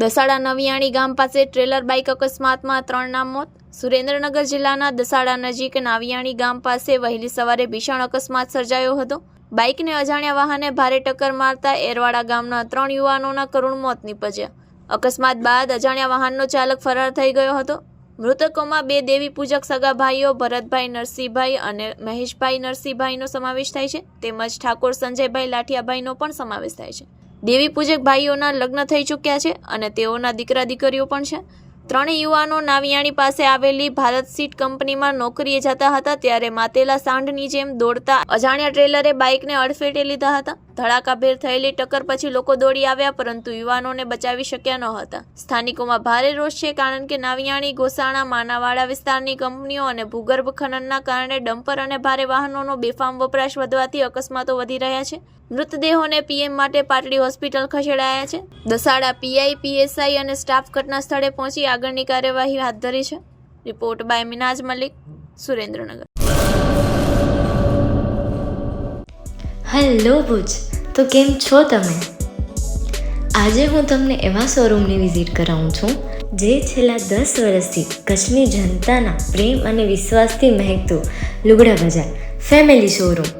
દસાડા નવિયાણી ગામ પાસે trailer bike અકસ્માતમાં ત્રણના મોત. સુરેન્દ્રનગર જિલ્લાના દસાડા નજીક નાવિયાણી ગામ પાસે વહેલી સવારે ભીષણ અકસ્માત સર્જાયો હતો. બાઇકને અજાણ્યા વાહને ભારે ટક્કર મારતા એરવાડા ગામના ત્રણ યુવાનોના કરુણ મોત નીપજ્યા. અકસ્માત બાદ અજાણ્યા વાહનનો ચાલક ફરાર થઈ ગયો હતો. મૃતકોમાં બે દેવી પૂજક સગા ભાઈઓ ભરતભાઈ નરસિંહભાઈ અને મહેશભાઈ નરસિંહભાઈનો સમાવેશ થાય છે. તેમજ ઠાકોર સંજયભાઈ લાઠિયાભાઈનો પણ સમાવેશ થાય છે. દેવી પૂજક ભાઈઓના લગ્ન થઈ ચૂક્યા છે અને તેઓના દીકરા દીકરીઓ પણ છે. ત્રણેય યુવાનો નાવિયાણી પાસે આવેલી ભારત સીટ કંપનીમાં નોકરીએ જતા હતા ત્યારે માતેલા સાંઢની જેમ દોડતા અજાણ્યા ટ્રેલરે બાઇકને અડફેટે લીધા હતા. ધડાકાભેર થયેલી ટક્કર પછી લોકો દોડી આવ્યા પરંતુ યુવાનોને બચાવી શક્યા ન હતા. સ્થાનિકોમાં ભારે રોષ છે કારણ કે નાવિયાણી ગોસાણા માનાવાડા વિસ્તારની કંપનીઓ અને ભૂગર્ભ ખનનના કારણે ડમ્પર અને ભારે વાહનોનો બેફામ વપરાશ વધવાથી અકસ્માતો વધી રહ્યા છે. મૃતદેહોને પીએમ માટે પાટડી હોસ્પિટલ ખસેડાયા છે. દસાડા પીઆઈ, પીએસઆઈ અને સ્ટાફ ઘટના સ્થળે પહોંચી આગળની કાર્યવાહી હાથ ધરી છે. Report by Minaj Malik, Surendranagar. Hello Bhuj, તો કેમ છો તમે? આજે હું તમને એવા શોરૂમની વિઝિટ કરાવું છું, જે છેલ્લા દસ વર્ષથી કચ્છની જનતાના પ્રેમ અને વિશ્વાસથી મહેકતું લુગડા બજાર, ફેમિલી શોરૂમ.